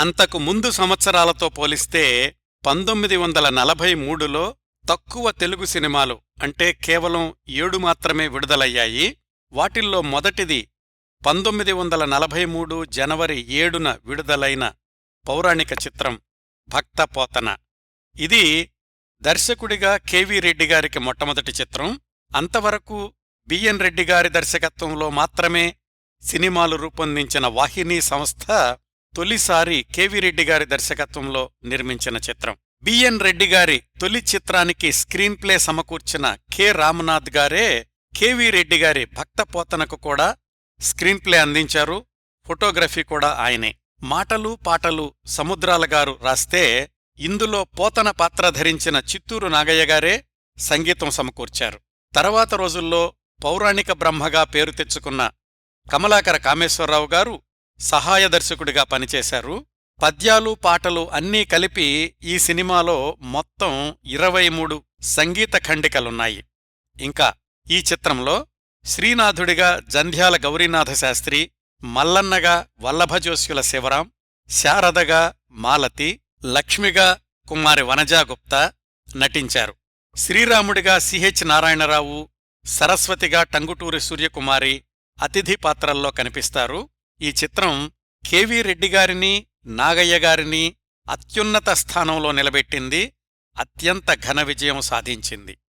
అంతకు ముందు సంవత్సరాలతో పోలిస్తే పంతొమ్మిది వందల నలభై మూడులో తక్కువ తెలుగు సినిమాలు అంటే కేవలం ఏడు మాత్రమే విడుదలయ్యాయి. వాటిల్లో మొదటిది పంతొమ్మిది వందల నలభై మూడు జనవరి ఏడున విడుదలైన పౌరాణిక చిత్రం భక్తపోతన ఇది దర్శకుడిగా కెవి రెడ్డి గారికి మొట్టమొదటి చిత్రం. అంతవరకు బిఎన్ రెడ్డి గారి దర్శకత్వంలో మాత్రమే సినిమాలు రూపొందించిన వాహినీ సంస్థ తొలిసారి కెవి రెడ్డి గారి దర్శకత్వంలో నిర్మించిన చిత్రం. బిఎన్ రెడ్డి గారి తొలి చిత్రానికి స్క్రీన్ ప్లే సమకూర్చిన కె రామనాథ్ గారే కెవి రెడ్డి గారి భక్తపోతనకు కూడా స్క్రీన్ ప్లే అందించారు. ఫోటోగ్రఫీ కూడా ఆయనే. మాటలు పాటలు సముద్రాల గారు రాస్తే ఇందులో పోతన పాత్ర ధరించిన చిత్తూరు నాగయ్య గారే సంగీతం సమకూర్చారు. తర్వాత రోజుల్లో పౌరాణిక బ్రహ్మగా పేరు తెచ్చుకున్న కమలాకర కామేశ్వరరావు గారు సహాయ దర్శకుడిగా పనిచేశారు. పద్యాలు పాటలు అన్నీ కలిపి ఈ సినిమాలో మొత్తం ఇరవై మూడు సంగీత ఖండికలున్నాయి. ఇంకా ఈ చిత్రంలో శ్రీనాథుడిగా జంధ్యాల గౌరీనాథ శాస్త్రి మల్లన్నగా వల్లభజోస్యుల శివరాం శారదగా మాలతి లక్ష్మిగా కుమారి వనజాగుప్తా నటించారు. శ్రీరాముడిగా సిహెచ్ నారాయణరావు సరస్వతిగా టంగుటూరి సూర్యకుమారి అతిథి పాత్రల్లో కనిపిస్తారు. ఈ చిత్రం కెవి రెడ్డి గారిని నాగయ్య గారిని అత్యున్నత స్థానంలో నిలబెట్టింది అత్యంత ఘన విజయం సాధించింది.